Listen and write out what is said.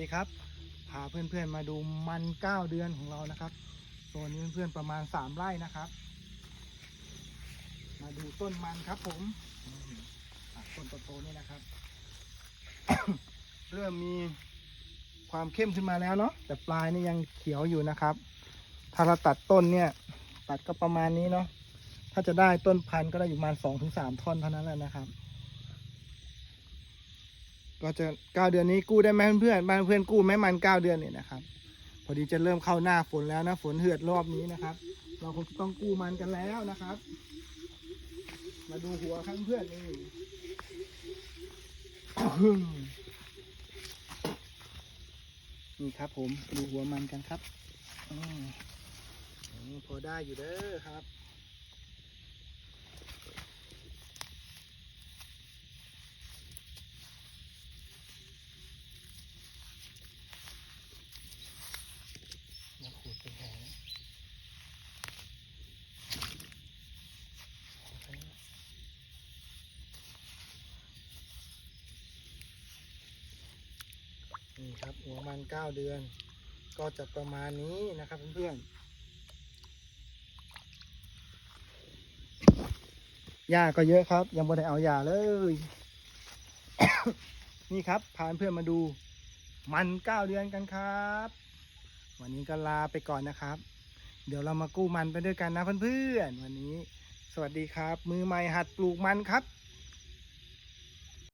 ดีครับ พาเพื่อนๆมาดูมันเก้าเดือนของเรานะครับโซนนี้เพื่อนๆประมาณสามไร่นะครับ มาดูต้นมันครับผมต้นโตๆนี่นะครับ เริ่มมีความเข้มขึ้นมาแล้วเนาะแต่ปลายนี่ยังเขียวอยู่นะครับ ถ้าเราตัดต้นเนี่ย ตัดก็ประมาณนี้เนาะถ้าจะได้ต้นพันธุ์ก็ได้อยู่ประมาณสองถึงสามท่อนเท่านั้นแหละนะครับ ก็จะเก้าเดือนนี้กู้ได้ไหมเพื่อนบ้านเพื่อนกู้ไหมมันเก้าเดือนเนี่ยนะครับพอดีจะเริ่มเข้าหน้าฝนแล้วนะฝนเหือดรอบนี้นะครับ เราคงต้องกู้มันกันแล้วนะครับ มาดูหัวครับเพื่อนนี่นี่ครับผมดูหัวมันกันครับอพอได้อยู่เด้อครับ มาขูดเป็นแผล นี่ครับหัวมันเก้าเดือน ก็จะประมาณนี้นะครับเพื่อนๆหญ้าก็เยอะครับ ยังไม่ได้เอาหญ้าเลย นี่ครับพาเพื่อนมาดู มันเก้าเดือนกันครับ วันนี้ก็ลาไปก่อนนะครับ เดี๋ยวเรามากู้มันไปด้วยกันนะเพื่อนๆวันนี้ สวัสดีครับ มือใหม่หัดปลูกมันครับ